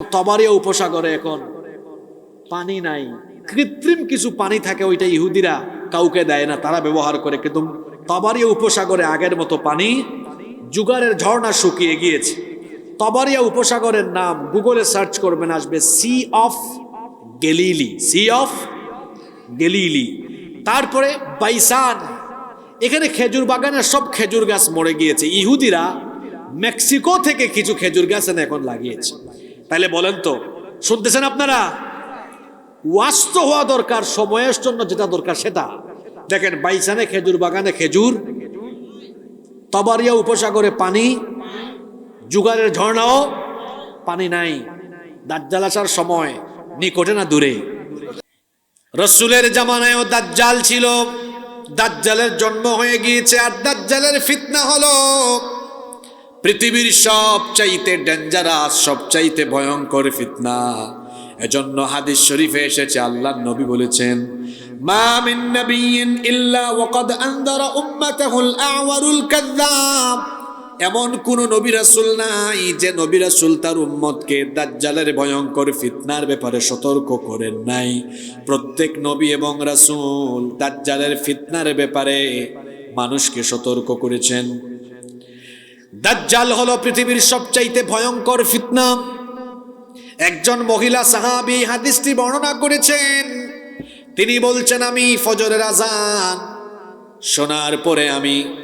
তবারিয়া উপসাগরে এখন পানি নাই। কৃত্রিম কিছু পানি থাকে ওইটা ইহুদিরা কাউকে দেয় না, তারা ব্যবহার করে। কিন্তু তবারিয়া উপসাগরে আগের মতো পানি জুগারের ঝর্ণা শুকিয়ে গিয়েছে। তবারিয়া উপসাগরের নাম গুগলে সার্চ করবেন, আসবে sea of Galilee, sea of Galilee. তারপরে বাইসান, এখানে খেজুর বাগানের সব খেজুর গাছ মরে গিয়েছে। ইহুদিরা মেক্সিকো থেকে কিছু খেজুর গাছ এখন লাগিয়েছে। তাইলে বলেন তো, শুনতেছেন আপনারা? ওয়াস্ত হওয়া দরকার, সময়ের জন্য যেটা দরকার সেটা। দেখেন, বাইসানে খেজুর, বাগানে খেজুর, তবারিয়া উপসাগরে পানি, জুগারের ঝর্ণাও পানি নাই। দাজ্জাল আসার সময়, নিকটে না দূরে। রসুলের জামানায়ও দাজ্জাল ছিল, দাজ্জালের জন্ম হয়ে গিয়েছে, আর দাজ্জালের ফিতনা হলো পৃথিবীর সবচাইতে ডেঞ্জারাস সবচাইতে ভয়ঙ্কর ফিতনা। এজন্য হাদিস শরীফে এসেছে, আল্লাহ নবী বলেছেন, মা মিন নাবিয়্যিন ইল্লা ওয়াকাদ আনদারা উম্মাতাহুল আওয়ারুল কাযযাব। এমন কোন নবী রাসূল নাই যে নবী রাসূল তার উম্মতকে দাজ্জালের ভয়ঙ্কর ফিতনার ব্যাপারে সতর্ক করেন নাই। প্রত্যেক নবী এবং রাসূল দাজ্জালের ফিতনার ব্যাপারে মানুষকে সতর্ক করেছেন। দাজ্জাল হলো পৃথিবীর সবচাইতে ভয়ঙ্কর ফিতনা। একজন মহিলা সাহাবি হাদিসটি বর্ণনা করেছেন। তিনি বলছেন, আমি ফজরের আজান শোনার পরে আমি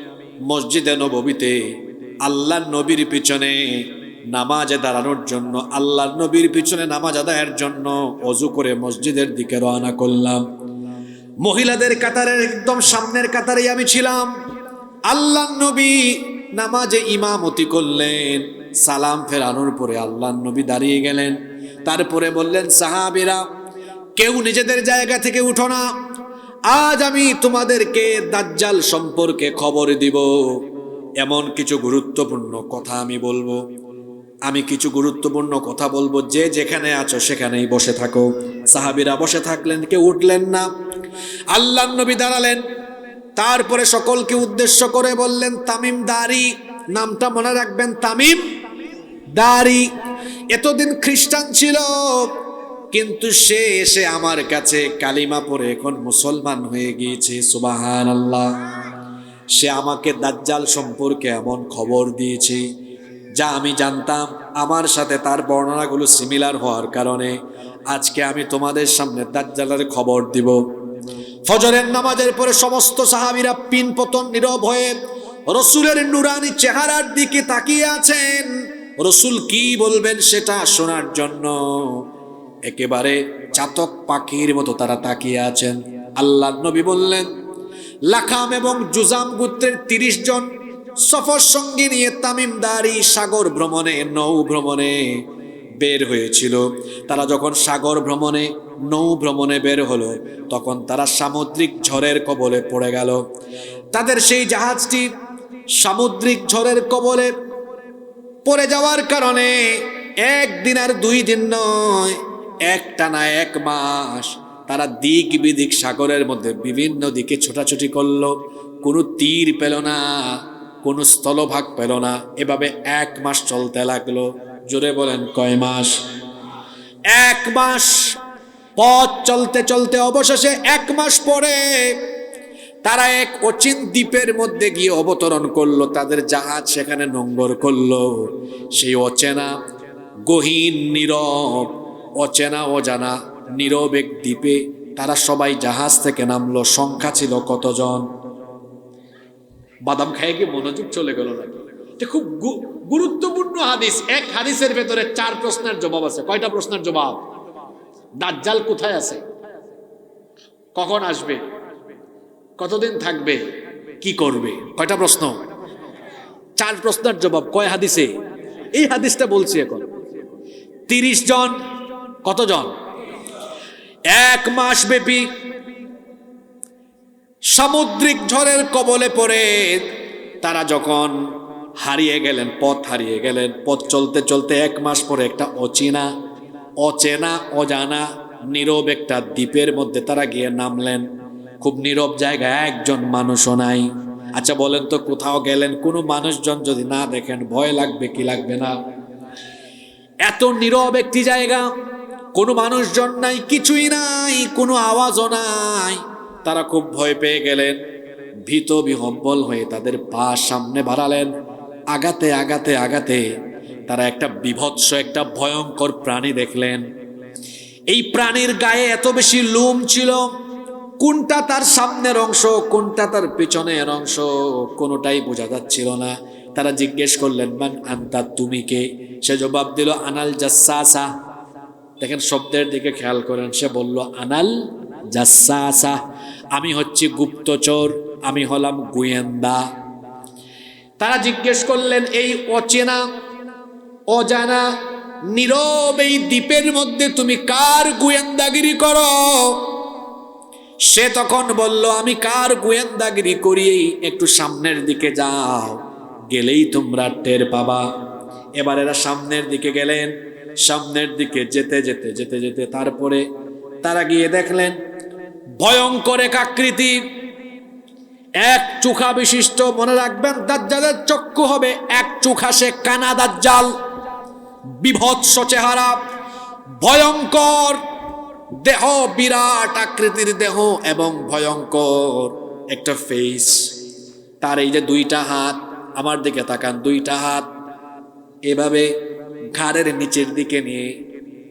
মসজিদে নববীতে আল্লাহ নবীর পিছনে নামাজে দাঁড়ানোর জন্য, আল্লাহ নবীর পিছনে নামাজ আদায়ের জন্য অজু করে মসজিদের দিকে রওনা করলাম। মহিলাদের কাতারের একদম সামনের কাতারেই আমি ছিলাম। আল্লাহ নবী নামাজে ইমামতি করলেন, সালাম ফেরানোর পরে আল্লাহ নবী দাঁড়িয়ে গেলেন। তারপরে বললেন, সাহাবিরা, কেউ নিজেদের জায়গা থেকে উঠো না। আজ আমি তোমাদেরকে দাজ্জাল সম্পর্কে খবর দিব। এমন কিছু গুরুত্বপূর্ণ কথা আমি বলব। আমি কিছু গুরুত্বপূর্ণ কথা বলব। যে যেখানে আছো সেখানেই বসে থাকো। সাহাবিরা বসে থাকলেন, কেউ উঠলেন না। আল্লাহ নবী দাঁড়ালেন। তারপরে সকলকে উদ্দেশ্য করে বললেন, তামিম দারি। নামটা মনে রাখবেন, তামিম দারি। এতদিন খ্রিস্টান ছিল, কিন্তু সে এসে আমার কাছে কালিমা পরে এখন মুসলমান হয়ে গিয়েছে সুবাহান আল্লাহ সে আমাকে দাজ্জাল সম্পর্কে এমন খবর দিয়েছে, যা আমি জানতাম আমার সাথে তার বর্ণনাগুলো সিমিলার হওয়ার কারণে। আজকে আমি তোমাদের সামনে দাজ্জালের খবর দিব। ফজরের নামাজের পরে সমস্ত সাহাবিরা পিন পতন নীরব হয়ে রসুলের নুরানি চেহারার দিকে তাকিয়ে আছেন। রসুল কি বলবেন সেটা শোনার জন্য? একেবারে চাতক পাখির মতো তারা তাকিয়ে আছেন। আল্লাহ নবী বললেন, লাখাম এবং জুজাম গোত্রের তিরিশ জন সফর সঙ্গী নিয়ে তামিমদারি সাগর ভ্রমণে, নৌ ভ্রমণে বের হয়েছিল। তারা যখন সাগর ভ্রমণে, নৌ ভ্রমণে বের হলো, তখন তারা সামুদ্রিক ঝড়ের কবলে পড়ে গেল। তাদের সেই জাহাজটি সামুদ্রিক ঝড়ের কবলে পড়ে যাওয়ার কারণে একদিন আর দুই দিন নয় একটানা এক মাস তারা দিক বিদিক সাগরের মধ্যে বিভিন্ন দিকে ছোটাছুটি করল। কোনো তীর পেল না, কোনো স্থলভাগ পেল না। এভাবে এক মাস চলতে লাগল। জোরে বলেন, কয় মাস? এক মাস পথ চলতে চলতে অবশেষে এক মাস পরে তারা এক অচিন দ্বীপের মধ্যে গিয়ে অবতরণ করল, তাদের জাহাজ সেখানে নোঙ্গর করল। সেই অচেনা গহীন, নীরব, অচেনা, অজানা, নীরব এক দ্বীপে তারা সবাই জাহাজ থেকে নামলো, সংখ্যা ছিল কতজন? বাদাম খায় গিয়ে মনোযোগ চলে গেল নাকি? খুব গুরুত্বপূর্ণ হাদিস। এক হাদিসের ভেতরে চার প্রশ্নের জবাব আছে। কয়টা প্রশ্নের জবাব? দাজ্জাল কোথায় আছে? কখন আসবে? কতদিন থাকবে? কি করবে? কয়টা প্রশ্ন? চার প্রশ্নের জবাব। কয় হাদিসে? এই হাদিসটা বলছি এখন। তিরিশ জন। কতজন? এক মাস ব্যাপী সামুদ্রিক ঝড়ের কবলে পড়ে তারা যখন হারিয়ে গেলেন, পথ হারিয়ে গেলেন। পথ চলতে চলতে এক মাস পরে একটা অচেনা অচেনা, অজানা, নীরব একটা দ্বীপের মধ্যে তারা গিয়ে নামলেন। খুব নীরব জায়গায় একজন মানুষও নাই। আচ্ছা বলেন তো, কোথাও গেলেন? কোনো মানুষজন যদি না দেখেন, ভয় লাগবে কি লাগবে না? এত নীরব একটি জায়গা, কোনো মানুষজন নাই, কিছুই নাই, কোনো আওয়াজও নাই। তারা খুব ভয় পেয়ে গেলেন। ভীত বিহব্বল হয়ে তাদের পা সামনে বাড়ালেন। আগাতে আগাতে আগাতে তারা একটা বিভৎস, একটা ভয়ঙ্কর প্রাণী দেখলেন। এই প্রাণীর গায়ে এত বেশি লোম ছিল, কোনটা তার সামনের অংশ, কোনটা তার পিছনের অংশ, কোনোটাই বোঝা যাচ্ছিল না। তারা জিজ্ঞেস করলেন, মান আন্তা, তুমি কে? সে জবাব দিল, আনাল জাসাসা। দেখেন, শব্দের দিকে খেয়াল করেন, সে বলল, আনাল জাসাসা। আমি হচ্ছি গুপ্তচর, আমি হলাম গোয়েন্দা। তারা জিজ্ঞেস করলেন, এই অচেনা, অজানা, নীরব এই দ্বীপের মধ্যে তুমি কার গোয়েন্দাগিরি করো? সে তখন বলল, আমি কার গোয়েন্দাগিরি করি? একটু সামনের দিকে যাও, গেলেই তোমরা টের পাবা। এবার এরা সামনের দিকে গেলেন, সামনের দিকে যেতে যেতে যেতে যেতে, তারপরে তারা গিয়ে দেখলেন, ভয়ঙ্কর এক আকৃতি এক চোখা বিশিষ্ট, মনে রাখবেন, দাজ্জালের চক্ষু হবে এক চোখা, সে কানা দাজ্জাল। বিভৎস চেহারা, ভয়ঙ্কর দেহ, বিরাট আকৃতির দেহ এবং ভয়ঙ্কর একটা ফেস তার এই যে দুইটা হাত, আমার দিকে তাকান, দুইটা হাত এভাবে ঘাড়ের নিচের দিকে নিয়ে,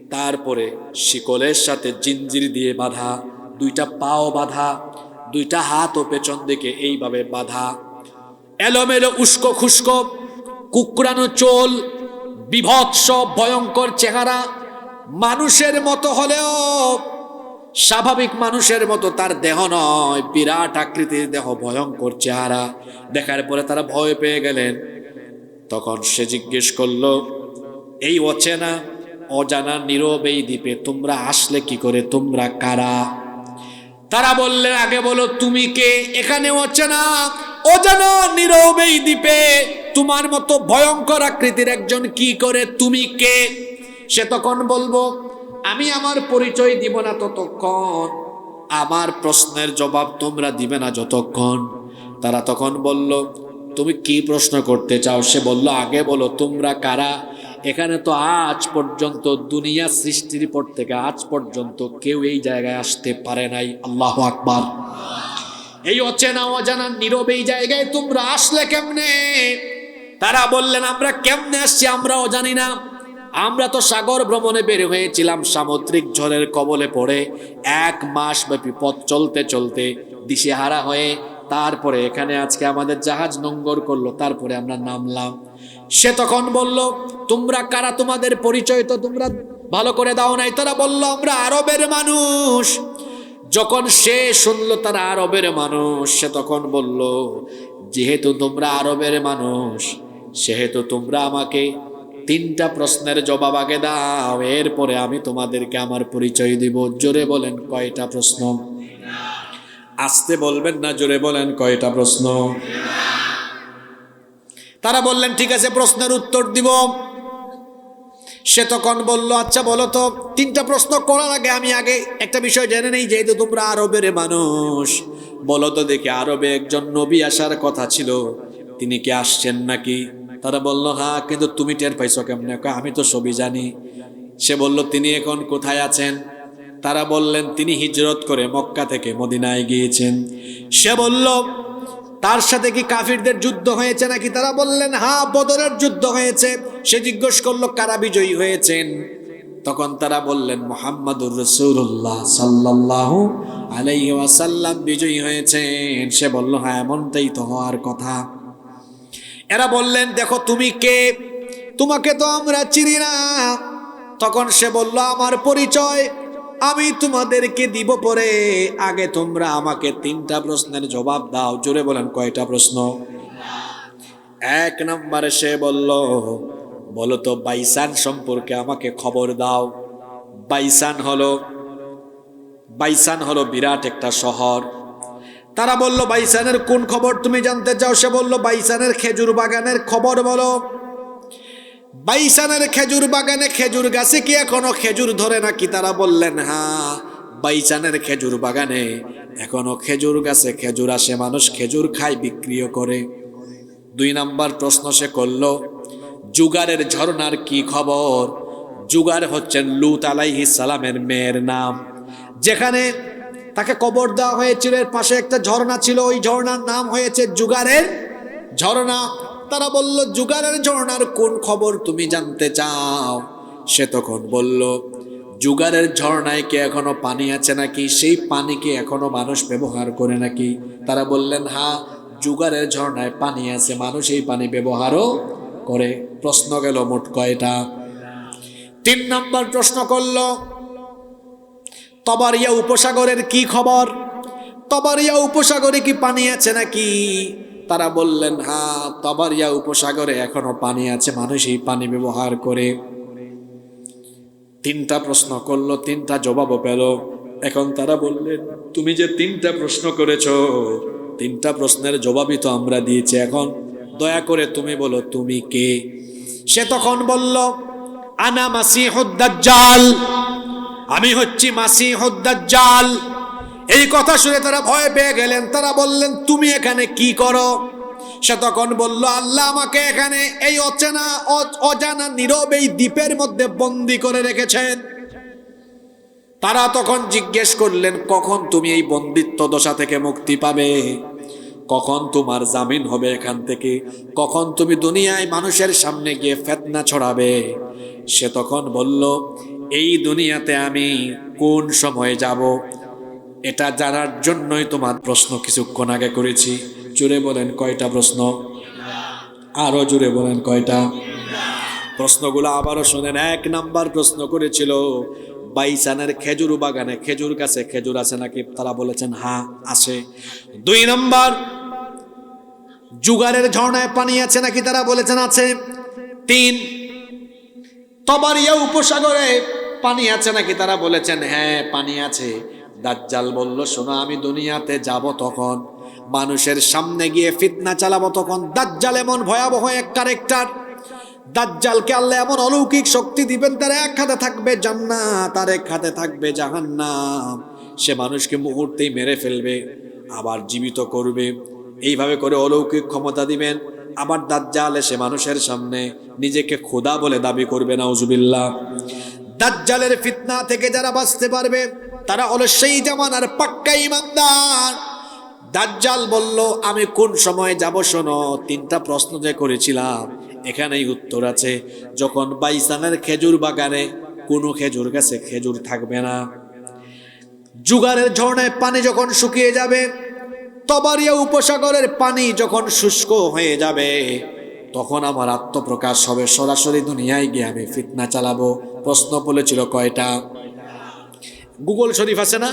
তারপরে শিকলের সাথে জিঞ্জির দিয়ে বাঁধা, দুইটা পাও বাঁধা দুইটা হাত ও পেছন দিকে এইভাবে বাঁধা। এলোমেলো উস্কো খুস্কো কুকরানো চোল, বিভৎস, ভয়ঙ্কর চেহারা মানুষের মতো হলেও স্বাভাবিক মানুষের মতো তার দেহ নয়, বিরাট আকৃতির দেহ, ভয়ঙ্কর চেহারা। দেখার পরে তারা ভয় পেয়ে গেলেন। তখন সে জিজ্ঞেস করল, এই অচেনা, অজানা, নীরব এই দ্বীপে তোমরা আসলে কি করে? তোমরা কারা? তারা বললেন আগে বলো, তুমি কে? এখানে অচেনা, অজানা, নীরব এই দ্বীপে। তোমার মতো ভয়ঙ্কর আকৃতির একজন কি করে, তুমি কে? সে তখন বলব, আমি আমার পরিচয় দিব না ততক্ষণ। আমার প্রশ্নের জবাব তোমরা দিবে না যতক্ষণ। তারা তখন বলল, তুমি কি প্রশ্ন করতে চাও? সে বলল, আগে বলো, তোমরা কারা? এখানে তো আজ পর্যন্ত দুনিয়া সৃষ্টির পর থেকে আজ পর্যন্ত কেউ এই জায়গায় আসতে পারে নাই। আল্লাহ আকবার। এই অচেনা অজানা নীরব এই জায়গায় তোমরা আসলে কেমনে? তারা বললেন, আমরা কেমনে আসছি আমরাও জানি না। আমরা তো সাগর ভ্রমণে বের হয়েছিলাম সামুদ্রিক ঝড়ের কবলে পড়ে। এক মাস ব্যাপী পথ চলতে চলতে দিশেহারা হয়ে তারপরে এখানে আজকে আমাদের জাহাজ নোঙ্গর করল, তারপরে আমরা নামলাম। সে তখন বলল, তোমরা কারা? তোমাদের পরিচয় তো তোমরা ভালো করে দাও নাই। তারা বলল, আমরা আরবের মানুষ। যখন সে শুনলো তারা আরবের মানুষ, সে তখন বলল, যেহেতু তোমরা আরবের মানুষ, সেহেতু তোমরা আমাকে তিনটা প্রশ্নের জবাব আগে দাও, এরপরে আমি তোমাদেরকে আমার পরিচয় দিব। জোরে বলেন, কয়টা প্রশ্ন? আসতে বলবেন না, জোরে বলেন, কয়টা প্রশ্ন? তারা বললেন, ঠিক আছে, প্রশ্নের উত্তর দিব। সে তখন বলল আচ্ছা বলো তো, তিনটা প্রশ্ন করার আগে আমি আগে একটা বিষয় জেনে নেই, যেহেতু তোমরা আরবের মানুষ। বলো তো দেখি, আরবে একজন নবী আসার কথা ছিল, তিনি কি আসছেন নাকি? তারা বলল হ্যাঁ কিন্তু তুমি টের পাইছো কেমন? আমি তো সবই জানি। সে বলল, তিনি এখন কোথায় আছেন? তারা বললেন, তিনি হিজরত করে মক্কা থেকে মদিনায় গিয়েছেন। সে বলল, তার সাথে কি কাফিরদের যুদ্ধ হয়েছে নাকি? তারা বললেন হা বদরের যুদ্ধ হয়েছে। সে জিজ্ঞেস করল, কারা বিজয়ী হয়েছেন? তখন তারা বললেন, মোহাম্মদুর রসুল্লাহ সাল্লাহ আলাইহি ওয়াসাল্লাম বিজয়ী হয়েছেন। সে বলল হ্যাঁ এমনটাই তো হওয়ার কথা। এরা বললেন, দেখো, তুমি কে? তোমাকে তো আমরা চিনি না। তখন সে বলল, আমার পরিচয় আমি তোমাদেরকে দিব পরে। আগে তোমরা আমাকে তিনটা প্রশ্নের জবাব দাও। জোরে বলেন, কয়টা প্রশ্ন? এক নম্বরে সে বলল, বলো তো, বাইসান সম্পর্কে আমাকে খবর দাও। বাইসান হলো বাইসান হলো বিরাট একটা শহর। তারা বলল, বাইসানের কোন খবর তুমি জানতে চাও? সে বলল, বাইসানের খেজুর বাগানের খবর বলো। বাইসানের খেজুর বাগানে খেজুর গাছে কি এখনও খেজুর ধরে নাকি? তারা বললেন হ্যাঁ বাইসানের খেজুর বাগানে এখনও খেজুর গাছে খেজুর আসে, মানুষ খেজুর খায়, বিক্রিও করে। দুই নাম্বার প্রশ্ন সে করল, জুগারের ঝর্ণার কি খবর? জুগার হচ্ছেন লুত আলাইহিস সালামের মেয়ের নাম। যেখানে তাকে কবর দেওয়া হয়েছিল, এর পাশে একটা ঝর্ণা ছিল, ওই ঝর্ণার নাম হয়েছে জুগারের ঝর্ণা। তারা বলল, জুগারের ঝর্ণার কোন খবর তুমি জানতে চাও? সে তখন বলল, জুগারের ঝর্ণায় কি এখনও পানি আছে নাকি? সেই পানি কি এখনও মানুষ ব্যবহার করে নাকি? তারা বললেন, হা, জুগারের ঝর্ণায় পানি আছে, মানুষ এই পানি ব্যবহারও করে। প্রশ্ন গেল মোট কয়টা? তিন নম্বর প্রশ্ন করল, তবারিয়া উপসাগরের কি খবর? তবারিয়া উপসাগরে কি পানি আছে নাকি? তারা বললেন হ্যাঁ তবারিয়া উপসাগরে এখনও পানি আছে, মানুষ এই পানি ব্যবহার করে। তিনটা প্রশ্ন করল, তিনটা জবাবও পেল। এখন তারা বললেন, তুমি যে তিনটা প্রশ্ন করেছ, তিনটা প্রশ্নের জবাবই তো আমরা দিয়েছি। এখন দয়া করে তুমি বলো, তুমি কে? সে তখন বলল, আনা মাসিহুদ্দাজ্জাল আমি হচ্ছি মাসিহুদ্দাজ্জাল এই কথা শুনে তারা ভয় পেয়ে গেলেন। তারা বললেন, তুমি এখানে কি করো? সে তখন বলল, আল্লাহ আমাকে এখানে এই অচেনা অজানা, নীরব এই দ্বীপের মধ্যে বন্দি করে রেখেছেন। তারা তখন জিজ্ঞেস করলেন, কখন তুমি এই বন্দিত্ব দশা থেকে মুক্তি পাবে? কখন তোমার জামিন হবে এখান থেকে? কখন তুমি দুনিয়ায় মানুষের সামনে গিয়ে ফেতনা ছড়াবে? সে তখন বলল, এই দুনিয়াতে আমি কোন সময়ে যাব? এটা জানার জন্যই তোমার প্রশ্ন কিছুক্ষণ আগে করেছি? জুড়ে বলেন কয়টা প্রশ্ন? আরও জুড়ে বলেন কয়টা? প্রশ্নগুলো আবারও শোনেন, এক নাম্বার প্রশ্ন করেছিল, বাইসানের খেজুর বাগানে, খেজুর গাছে খেজুর আছে নাকি? তারা বলেছেন হ্যাঁ আছে। দুই নম্বর, জুগারের ঝর্ণায় পানি আছে নাকি? তারা বলেছেন, আছে। তিন, তবারিয়া উপসাগরে পানি আছে নাকি? তারা বলেছেন হ্যাঁ পানি আছে। দাজ্জাল বলল, শোনো, আমি দুনিয়াতে যাব তখন। মানুষের সামনে গিয়ে ফিতনা চালাবো তখন। দাজ্জাল এমন ভয়াবহ এক ক্যারেক্টার দাজ্জালকে আল্লাহ এমন অলৌকিক শক্তি দিবেন, তার এক হাতে থাকবে জান্নাত, আর এক হাতে থাকবে জাহান্নাম। সে মানুষকে মুহূর্তেই মেরে ফেলবে, আবার জীবিত করবে। এইভাবে করে অলৌকিক ক্ষমতা দিবেন। আবার দাজ্জাল এসে মানুষের সামনে নিজেকে খোদা বলে দাবি করবে, নাউজুবিল্লাহ। দাজ্জালের ফিতনা থেকে যারা বাঁচতে পারবে তারা হলো সেই জামানার পাক্কা ইমানদার। দাজ্জাল বলল, আমি কোন সময় যাব শোনো, তিনটা প্রশ্ন যে করেছিলাম, এখানেই উত্তর আছে। যখন বাইসানের খেজুর বাগানে, কোনো খেজুর গাছে খেজুর থাকবে না। জুগারের ঝর্ণায় পানি যখন শুকিয়ে যাবে, তবারিয়া উপসাগরের পানি যখন শুষ্ক হয়ে যাবে, তখন আমার আত্মপ্রকাশ হবে। সরাসরি দুনিয়ায় গিয়ে আমি ফিতনা চালাবো। প্রশ্ন বলেছিল কয়টা? গুগল শরীফ আছে না?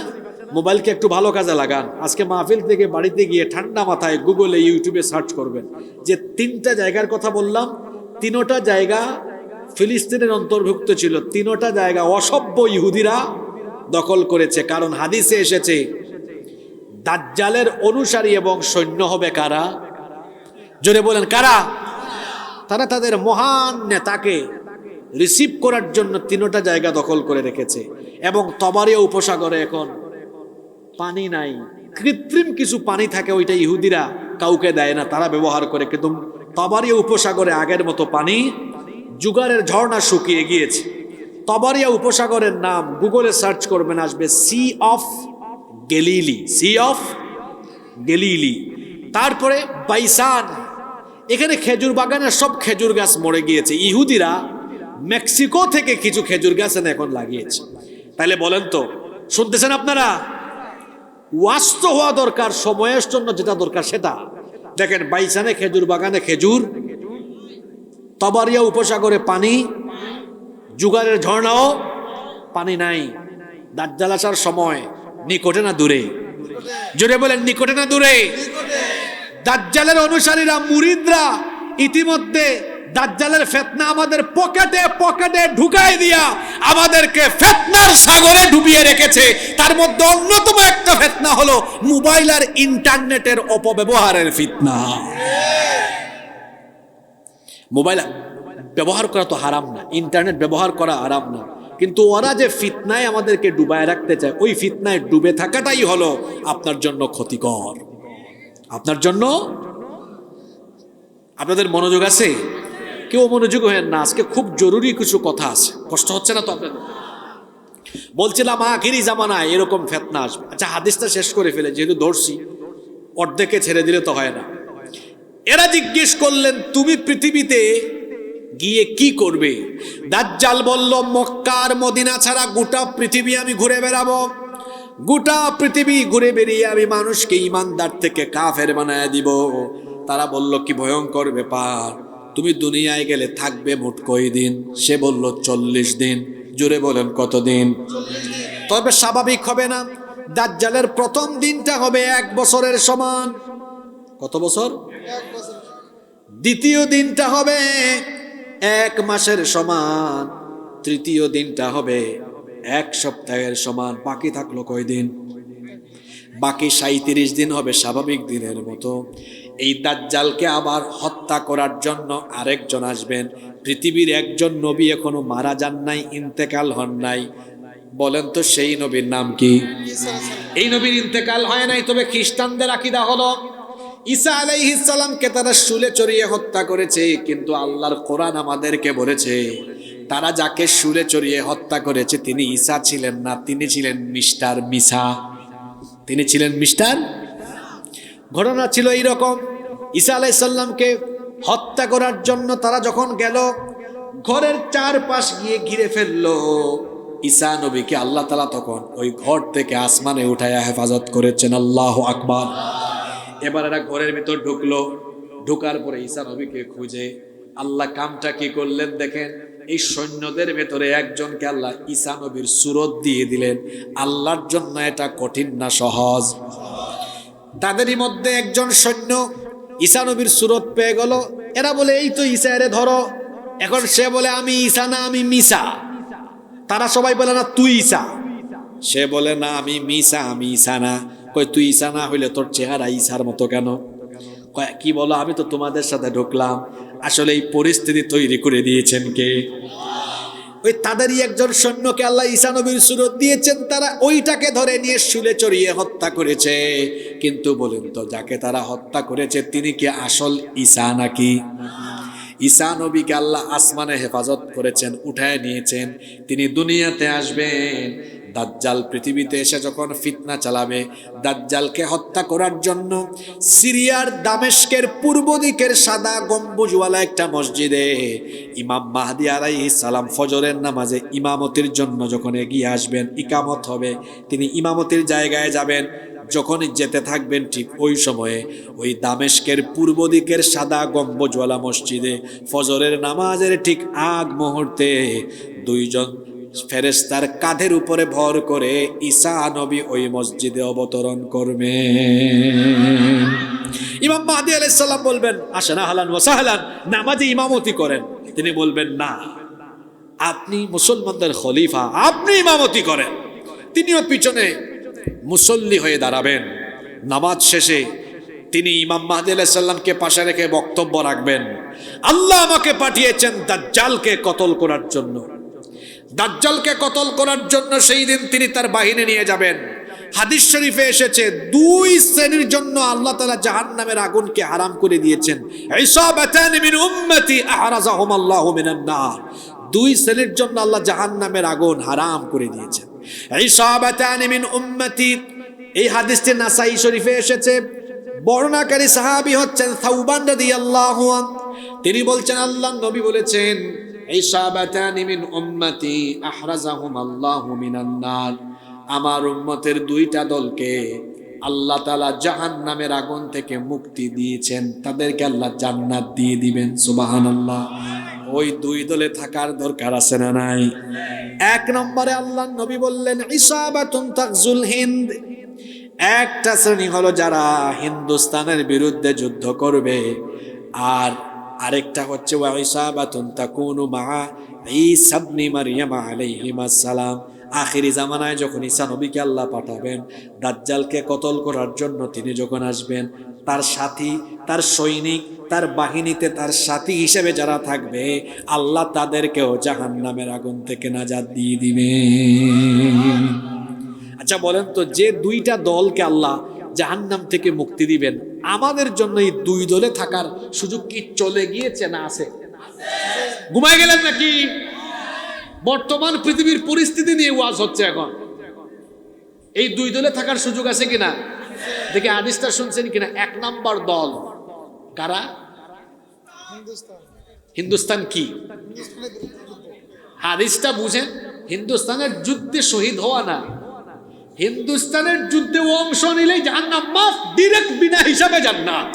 মোবাইলকে একটু ভালো কাজে লাগান। আজকে মাহফিল থেকে বাড়িতে গিয়ে ঠান্ডা মাথায় গুগলে, ইউটিউবে সার্চ করবেন। যে তিনটা জায়গার কথা বললাম, তিনোটা জায়গা ফিলিস্তিনের অন্তর্ভুক্ত ছিল। তিনোটা জায়গা অসভ্য ইহুদিরা দখল করেছে। কারণ হাদিসে এসেছে, দাজ্জালের অনুসারী এবং সৈন্য হবে কারা? জোরে বলেন, কারা? তারা তাদের মহান নেতাকে রিসিভ করার জন্য তিনোটা জায়গা দখল করে রেখেছে। এবং তবারিয়া উপসাগরে এখন পানি নাই। কৃত্রিম কিছু পানি থাকে, ওইটা ইহুদিরা কাউকে দেয় না, তারা ব্যবহার করে। কিন্তু তবারিয়া উপসাগরে আগের মতো পানি জুগারের ঝর্ণা শুকিয়ে গিয়েছে। তবারিয়া উপসাগরের নাম গুগলে সার্চ করবেন, আসবে sea of Galilee, sea of Galilee. তারপরে বাইসান। এখানে খেজুর বাগানের সব খেজুর গাছ মরে গিয়েছে। ইহুদিরা মেক্সিকো থেকে কিছু খেজুর গাছ এনে এখন লাগিয়েছে। তাহলে বলেন তো শুনতেছেন আপনারা? ওয়াস্ত হওয়া দরকার সময়ের জন্য যেটা দরকার সেটা। দেখেন বাইসানে খেজুর বাগানে খেজুর তবারিয়া উপসাগরে পানি জুগারের ঝর্ণাও পানি নাই। দাজ্জাল আসার সময় নিকটে না দূরে। জোরে বলেন নিকটে না দূরে? দাজ্জালের অনুসারীরা মুরিদরা ইতিমধ্যে দাজ্জালের ফেতনা আমাদের পকেটে পকেটে ঢুকাই দিয়া আমাদেরকে ফেতনার সাগরে ডুবিয়ে রেখেছে। তার মধ্যে অন্যতম একটা ফেতনা হলো মোবাইল আর ইন্টারনেটের অপব্যবহারের ফিতনা। মোবাইল ব্যবহার করা তো হারাম না, ইন্টারনেট ব্যবহার করা হারাম না। কিন্তু ওরা যে ফিতনায় আমাদেরকে ডুবায় রাখতে চায়, ওই ফিতনায় ডুবে থাকাটাই হলো আপনার জন্য ক্ষতিকর। আপনার জন্য? আপনাদের মনোযোগ আছে? কেউ মনোযোগ হয়েন না, আজকে খুব জরুরি কিছু কথা আছে। কষ্ট হচ্ছে না তো আপনাদের? বলছিলাম আখিরি জামানায় এরকম ফেতনা আসবে। আচ্ছা হাদিসটা শেষ করে ফেলে, যেহেতু ধরছি, অর্ধেকে ছেড়ে দিলে তো হয় না। এরা জিজ্ঞেস করলেন, তুমি পৃথিবীতে গিয়ে কি করবে? দাজ্জাল বলল, মক্কার মদিনা ছাড়া গোটা পৃথিবী আমি ঘুরে বেড়াবো। গোটা পৃথিবী ঘুরে বেরিয়ে আমি মানুষকে ইমানদার থেকে কাফের বানায় দিব। তারা বলল, কি ভয়ঙ্কর ব্যাপার। তুমি দুনিয়ায় গেলে থাকবে মোট কই দিন সে বলল, চল্লিশ দিন। জুড়ে বলেন, কতদিন? তবে স্বাভাবিক হবে না। দাজ্জালের প্রথম দিনটা হবে এক বছরের সমান। কত বছর? দ্বিতীয় দিনটা হবে এক মাসের সমান। তৃতীয় দিনটা হবে এক সপ্তাহের সমান। বাকি থাকল কয়দিন? বাকি সাঁত্রিশ দিন হবে স্বাভাবিক দিনের মতো। এই দাজ্জালকে আবার হত্যা করার জন্য আরেকজন আসবেন। পৃথিবীর একজন নবী এখনও মারা যান নাই, ইন্তেকাল হন নাই। বলেন তো সেই নবীর নাম কি? এই নবীর ইন্তেকাল হয় নাই, তবে খ্রিস্টানদের আকিদা হলো, ঈসা আলাইহিসসালামকে তারা শুলে চড়িয়ে হত্যা করেছে, কিন্তু আল্লাহর কোরআন আমাদেরকে বলেছে, তারা যাকে শুলে চড়িয়ে হত্যা করেছে তিনি ঈসা ছিলেন না, তিনি ছিলেন মিস্টার মিসা। তিনি ছিলেন মিস্টার ঘটনা ছিল এইরকম। ঈসা আলাইসাল্লামকে হত্যা করার জন্য তারা যখন গেল, ঘরের চারপাশ গিয়ে ঘিরে ফেলল। ঈসা নবীকে আল্লাহ তালা তখন ওই ঘর থেকে আসমানে উঠাইয়া হেফাজত করেছেন। আল্লাহ আকবার। এবার এরা ঘরের ভিতর ঢুকলো। ঢুকার পরে ঈসা নবীকে খুঁজে, আল্লাহ কামটা কি করলেন দেখেন, এই সৈন্যদের ভেতরে একজনকে আল্লাহ ঈসা নবীর সুরত দিয়ে দিলেন। আল্লাহর জন্য এটা কঠিন না সহজ। তাদেরই মধ্যে একজন সৈন্য ঈসা নবীর সুরত পেয়ে গেল। এরা বলে, এই তো ঈশা এরে ধরো। এখন সে বলে, আমি ঈশা না, আমি মিসা। তারা সবাই বলে, না, তুই ঈশা সে বলে, না, আমি মিসা, আমি ঈসা না। কই তুই ঈশা না হইলে তোর চেহারা ঈশার মতো কেন? কি বলো, আমি তো তোমাদের সাথে ঢুকলাম। আসলে এই পরিস্থিতি তৈরি করে দিয়েছেন কে? ওই তাদেরই একজন সৈন্যকে আল্লাহ ঈসা নবীর সুরত দিয়েছেন, তারা ওইটাকে ধরে নিয়ে শুলে চড়িয়ে হত্যা করেছে। কিন্তু বলেন তো, যাকে তারা হত্যা করেছে, তিনি কি আসল ঈসা নাকি? ঈসা নবীকে আল্লাহ আসমানে হেফাজত করেছেন, উঠায় নিয়েছেন। তিনি দুনিয়াতে আসবেন দাজ্জাল পৃথিবীতে এসে যখন ফিতনা চালাবে, দাজ্জালকে হত্যা করার জন্য সিরিয়ার দামেস্কের পূর্ব দিকের সাদা গম্বুজওয়ালা একটা মসজিদে ইমাম মাহদি আলাইহিস সালাম ফজরের নামাজে ইমামতির জন্য যখন এগিয়ে আসবেন, ইকামত হবে, তিনি ইমামতির জায়গায় যাবেন, যখনই যেতে থাকবেন ঠিক ওই সময়ে ওই দামেস্কের পূর্ব দিকের সাদা গম্বজওয়ালা মসজিদে ফজরের নামাজের ঠিক আগ মুহূর্তে দুইজন ফেরেস্তার কাঁধের উপরে ভর করে ঈসা নবী ওই মসজিদে অবতরণ করবে ইমাম মাহদি আলাইসাল্লাম বলবেন, আসেন আহলান ওয়াসাহলান নামাজে ইমামতি করেন। তিনি বলবেন, না, আপনি মুসলমানদের খলিফা, আপনি ইমামতি করেন। তিনিও পিছনে মুসল্লি হয়ে দাঁড়াবেন। নামাজ শেষে তিনি ইমাম মাহদি আলাইসাল্লামকে পাশে রেখে বক্তব্য রাখবেন। আল্লাহ আমাকে পাঠিয়েছেন দাজ্জালকে কতল করার জন্য। দাজ্জালকে কতল করার জন্য সেই দিন তিনি তার বাহিনী নিয়ে যাবেন। হাদিস শরীফে এসেছে, দুই শ্রেণির জন্য আল্লাহ তাআলা জাহান্নামের আগুনকে হারাম করে দিয়েছেন। দুই শ্রেণির জন্য আল্লাহ জাহান্নামের আগুন হারাম করে দিয়েছেন। এই হাদিসটি নাসাই শরীফে এসেছে। বর্ণাকারী সাহাবী হচ্ছেন সাউবান তিনি বলছেন, আল্লাহ নবী বলেছেন মিন উম্মতি আহরাজাহুম আল্লাহু মিনান নার। আমার উম্মতের দুইটা দলকে আল্লাহ তাআলা জাহান্নামের আগুন থেকে মুক্তি দিয়েছেন। তাদেরকে আল্লাহ জান্নাত দিয়ে দিবেন, সুবহানাল্লাহ। ওই দুই দলে থাকার দরকার আছে না নাই? এক নম্বরে আল্লাহ নবী বললেন, ইসাবাতুন তাকজুল হিন্দ। একটা শ্রেণি হলো যারা হিন্দুস্তানের বিরুদ্ধে যুদ্ধ করবে, আর আরেকটা হচ্ছে ওয়াইসাবাতুন সালাম। আখিরি জামানায় যখন ঈসা নবীকে আল্লাহ পাঠাবেন, দাজ্জালকে কতল করার জন্য তিনি যখন আসবেন, তার সাথী, তার সৈনিক, তার বাহিনীতে তার সাথী হিসেবে যারা থাকবে, আল্লাহ তাদেরকেও জাহান্নামের আগুন থেকে নাজাত দিয়ে দিবে আচ্ছা বলেন তো, যে দুইটা দলকে আল্লাহ জাহান্নাম থেকে মুক্তি দিবেন। আমাদের জন্য এই দুই দলে থাকার সুযোগ কি চলে গিয়েছে না আছে? ঘুমায় গেলেন নাকি? বর্তমান পৃথিবীর পরিস্থিতি নিয়ে ওয়াজ হচ্ছে এখন। এই দুই দলে থাকার সুযোগ আছে কিনা? দেখে আদিসটা শুনছেন কিনা? এক নাম্বার দল। কারা? হিন্দুস্তান। কি? হাদিসটা বুঝেন হিন্দুস্তানের যুদ্ধে শহীদ হওয়া না। হিন্দুস্তানের যুদ্ধে অংশ নিলেই জান্নাত মাফ ডিরেক্ট বিনা হিসাবে জান্নাত।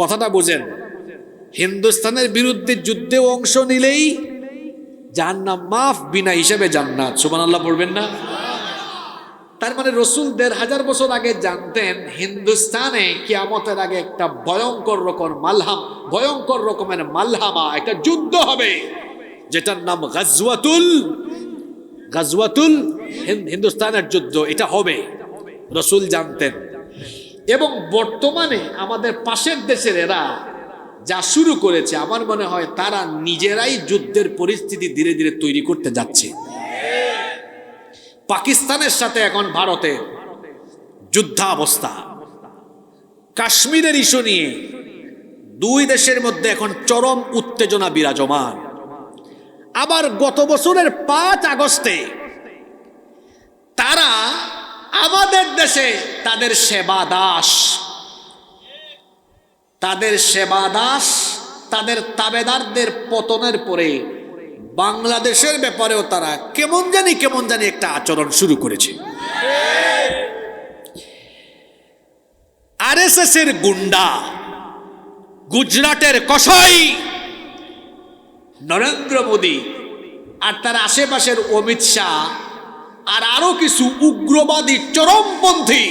কথাটা বুঝেন, হিন্দুস্তানের বিরুদ্ধে যুদ্ধে অংশ নিলেই জান্নাত মাফ বিনা হিসাবে জান্নাত। সুবহানাল্লাহ পড়বেন না? তার মানে রসুল দেড় হাজার বছর আগে জানতেন, হিন্দুস্তানে কিয়ামতের আগে একটা ভয়ঙ্কর রকম মালহাম, ভয়ঙ্কর রকমের মালহামা, একটা যুদ্ধ হবে, যেটার নাম গাজওয়াতুল গাজওয়াতুল হিন্দুস্তানের যুদ্ধ, এটা হবে। রসুল জানতেন। এবং বর্তমানে আমাদের পাশের দেশের এরা যা শুরু করেছে, আমার মনে হয় তারা নিজেরাই যুদ্ধের পরিস্থিতি ধীরে ধীরে তৈরি করতে যাচ্ছে। পাকিস্তানের সাথে এখন ভারতের যুদ্ধাবস্থা। কাশ্মীরের ইস্যু নিয়ে দুই দেশের মধ্যে এখন চরম উত্তেজনা বিরাজমান। আবার গত বছরের পাঁচ আগস্টে তারা আমাদের দেশে তাদের সেবা দাস। তাদের সেবা দাস, তাদের তাবেদারদের পতনের পরে বাংলাদেশের ব্যাপারেও তারা কেমন জানি কেমন জানি একটা আচরণ শুরু করেছে। আরএসএস এর গুন্ডা, গুজরাটের কসাই, নরেন্দ্র মোদী আর তার আশেপাশের অমিত শাহ আর আরও কিছু উগ্রবাদী চরমপন্থী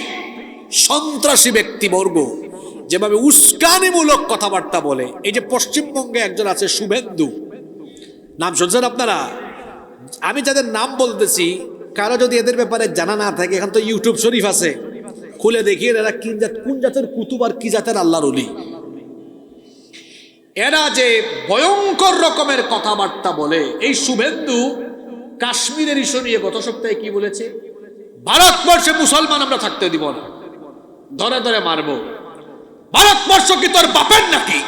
সন্ত্রাসী ব্যক্তিবর্গ, যেভাবে উস্কানিমূলক কথাবার্তা বলে। এই যে পশ্চিমবঙ্গে একজন আছে শুভেন্দু, নাম শুনছেন আপনারা? আমি যাদের নাম বলতেছি, কারও যদি এদের ব্যাপারে জানা না থাকে, এখন তো ইউটিউব শরীফ আছে, খুলে দেখিয়ে এরা কি জাত কোন জাতের কুতুব আর কি জাতের আল্লাহর অলি এরা যে ভয়ঙ্কর রকমের কথাবার্তা বলে, এই শুভেন্দু কাশ্মীরের ইস্যু নিয়ে গত সপ্তাহে কি বলেছে? ভারতবর্ষে মুসলমান আমরা থাকতে দিব না। ধরে ধরে মারবো। ভারতবর্ষ কি তোর বাপের নাকি?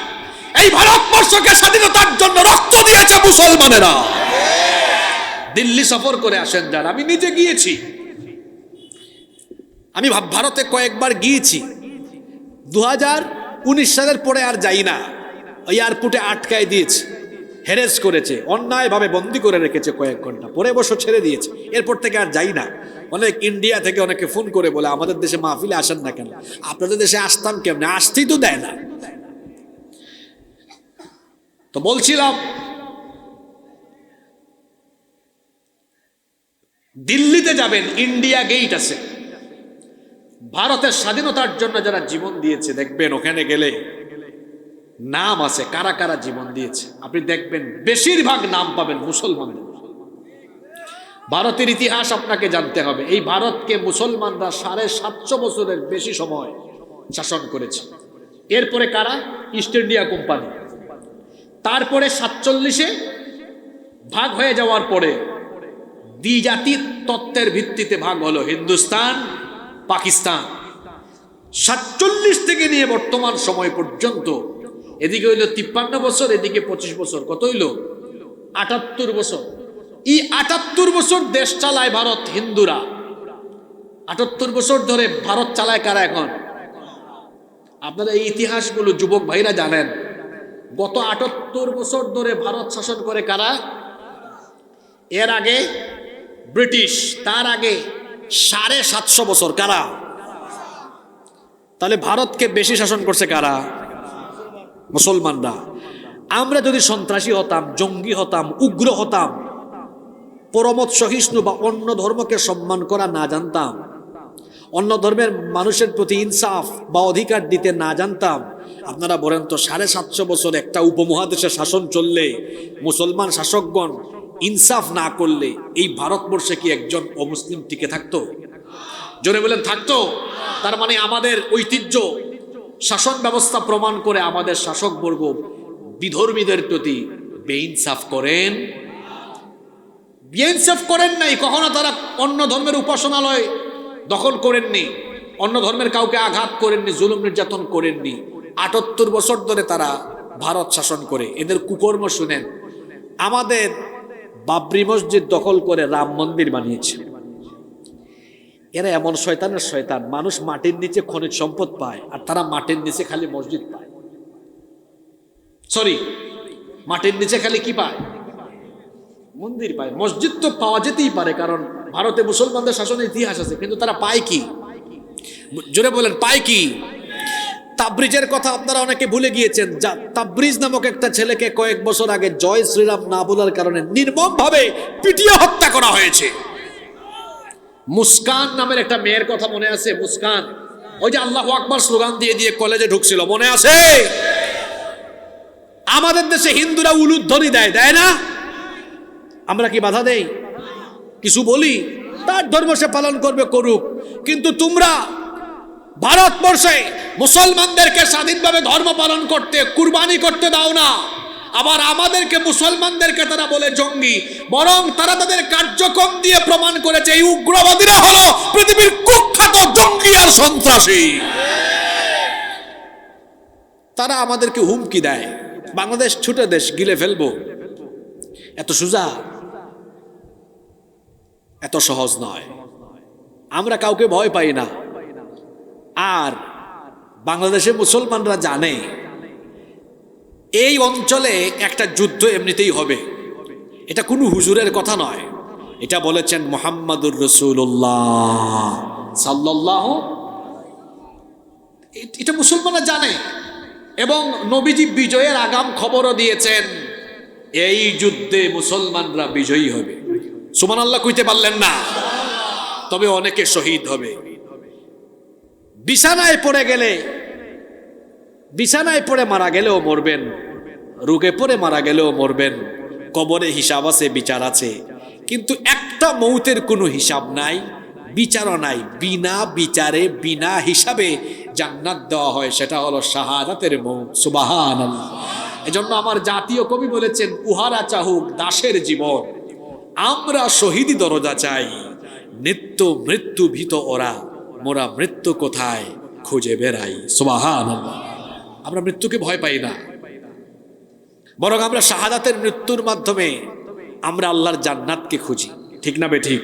এই ভারতবর্ষকে স্বাধীনতার জন্য রক্ত দিয়েছে মুসলমানেরা। দিল্লি সফর করে আসেন যার। আমি নিজে গিয়েছি। আমি ভারতে কয়েকবার গিয়েছি। দু হাজার উনিশ সালের পরে আর যাই না। এয়ারপোর্টে আটকায় দিয়েছে। হেরেস করেছে, অন্যায়ভাবে বন্দি করে রেখেছে কয়েক ঘণ্টা। পরে বছর ছেড়ে দিয়েছে। এরপর থেকে আর যাই না। অনেক ইন্ডিয়া থেকে অনেকে ফোন করে বলে, আমাদের দেশে মাহফিলে আসেন না কেন? আপনাদের দেশে আসতাম কেমনে? আসতেই তো দেয় না। তো বলছিলাম, দিল্লিতে যাবেন, ইন্ডিয়া গেট আছে। ভারতের স্বাধীনতার জন্য যারা জীবন দিয়েছে, দেখবেন ওখানে গেলে নাম আছে, কারা কারা জীবন দিয়েছে? আপনি দেখবেন বেশিরভাগ নাম পাবেন মুসলমানদের ভারতের ইতিহাস আপনাকে জানতে হবে, এই ভারতকে মুসলমানরা সাড়ে সাতশো বছরের বেশি সময় শাসন করেছে। এরপরে কারা? ইস্ট ইন্ডিয়া কোম্পানি তারপরে সাতচল্লিশে ভাগ হয়ে যাওয়ার পরে দ্বিজাতির তত্ত্বের ভিত্তিতে ভাগ হলো হিন্দুস্তান, পাকিস্তান। সাতচল্লিশ থেকে নিয়ে বর্তমান সময় পর্যন্ত এদিকে হইল তিপ্পান্ন বছর, এদিকে পঁচিশ বছর। কত হইল? আটাত্তর বছর। এই আটাত্তর বছর দেশ চালায় ভারত হিন্দুরা। আটাত্তর বছর ধরে ভারত চালায় কারা এখন? আপনারা এই ইতিহাসগুলো যুবক ভাইরা জানেন। গত আটাত্তর বছর ধরে ভারত শাসন করে কারা? এর আগে ব্রিটিশ, তার আগে সাড়ে সাতশো বছর কারা? তাহলে ভারতকে বেশি শাসন করছে কারা? মুসলমানরা। আমরা যদি সন্ত্রাসী হতাম, জঙ্গি হতাম, উগ্র হতাম, পরমত সহিষ্ণু বা অন্য ধর্মকে সম্মান করা না জানতাম, অন্য ধর্মের মানুষের প্রতি ইনসাফ বা অধিকার দিতে না জানতাম, আপনারা বলেন তো সাড়ে সাতশো বছর একটা উপমহাদেশে শাসন চললে, মুসলমান শাসকগণ ইনসাফ না করলে এই ভারতবর্ষে কি একজন অমুসলিম টিকে থাকতো? জোরে বলেন, থাকতো? তার মানে আমাদের ঐতিহ্য শাসন ব্যবস্থা প্রমাণ করে আমাদের শাসকবর্গ বিধর্মীদের প্রতি বেইনসাফ করেন। বেইনসাফ করেন নাই, কখনো তারা অন্য ধর্মের উপাসনালয় দখল করেননি, অন্য ধর্মের কাউকে আঘাত করেননি, জুলুম নির্যাতন করেননি। আটাত্তর বছর ধরে তারা ভারত শাসন করে, এদের কুকর্ম শুনেন। আমাদের বাবরি মসজিদ দখল করে রাম মন্দির বানিয়েছে। এরা এমন শয়তানের শয়তান। মানুষ মাটির নিচে খনিজ সম্পদ পায়, আর তারা মাটির নিচে খালি মসজিদ পায়। সরি মাটির নিচে খালি কি পায়? মন্দির পায়। মসজিদ তো পাওয়া যেতেই পারে, কারণ ভারতে মুসলমানদের শাসনের ইতিহাস আছে, কিন্তু তারা পায় কি? জোরে বলেন, পায় কি? তাবরিজের কথা আপনারা অনেকে ভুলে গিয়েছেন। যা তাবরিজ নামক একটা ছেলেকে কয়েক বছর আগে জয় শ্রীরাম না বলার কারণে নির্মম ভাবে পিটিয়ে হত্যা করা হয়েছে। মুস্কান নামের একটা মেয়ের কথা মনে আছে? মুস্কান। ওই যে আল্লাহ আকবর স্লোগান দিয়ে দিয়ে কলেজে ঢুকছিল, মনে আছে? আমাদের দেশে হিন্দুরা উলুধ্বনি দেয় দেয় না? আমরা কি বাধা দেই? কিছু বলি? তার ধর্ম সে পালন করবে, করুক। কিন্তু তোমরা ভারতবর্ষে মুসলমানদেরকে স্বাধীনভাবে ধর্ম পালন করতে, কুরবানি করতে দাও না। আবার আমাদেরকে মুসলমানদেরকে তারা বলে জঙ্গি। বরং তারা তাদের কার্যক্রম দিয়ে প্রমাণ করেছে, এই উগ্রবাদীরা হলো পৃথিবীর কুখ্যাত জঙ্গি আর সন্ত্রাসী। তারা আমাদেরকে হুমকি দেয়, বাংলাদেশ ছুটে দেশ গিলে ফেলব। এত সোজা, এত সহজ নয়। আমরা কাউকে ভয় পাই না। আর বাংলাদেশে মুসলমানরা জানে এই অঞ্চলে একটা যুদ্ধ এমনিতেই হবে। এটা কোনো হুজুরের কথা নয়। এটা বলেছেন মোহাম্মদুর রসুল্লাহ সাল্লাহ এটা মুসলমানরা জানে এবং নবীজি বিজয়ের আগাম খবরও দিয়েছেন, এই যুদ্ধে মুসলমানরা বিজয়ী হবে। সুমান আল্লাহ কইতে পারলেন না। তবে অনেকে শহীদ হবে। বিছানায় পড়ে গেলে বিছানায় পড়ে মারা গেলেও মরবেন, রোগে পড়ে মারা গেলেও মরবেন, কবরে হিসাব আছে, বিচার আছে। কিন্তু একটা মৌতের কোনো হিসাব নাই, বিচারও নাই। বিনা বিচারে, বিনা হিসাবে জান্নাত দেওয়া হয়, সেটা হলো শাহাদাতের মৌত সুবাহান এজন্য আমার জাতীয় কবি বলেছেন, উহারা চাহুক দাসের জীবন, আমরা শহীদি দরজা চাই। নিত্য মৃত্যু ভীত ওরা, মোরা মৃত্যু কোথায় খুঁজে বেড়াই সুবাহান আমরা মৃত্যুকে ভয় পাই না। বরং আমরা শাহাদাতের মৃত্যুর মাধ্যমে আমরা আল্লাহর জান্নাতকে খুঁজি। ঠিক না বে ঠিক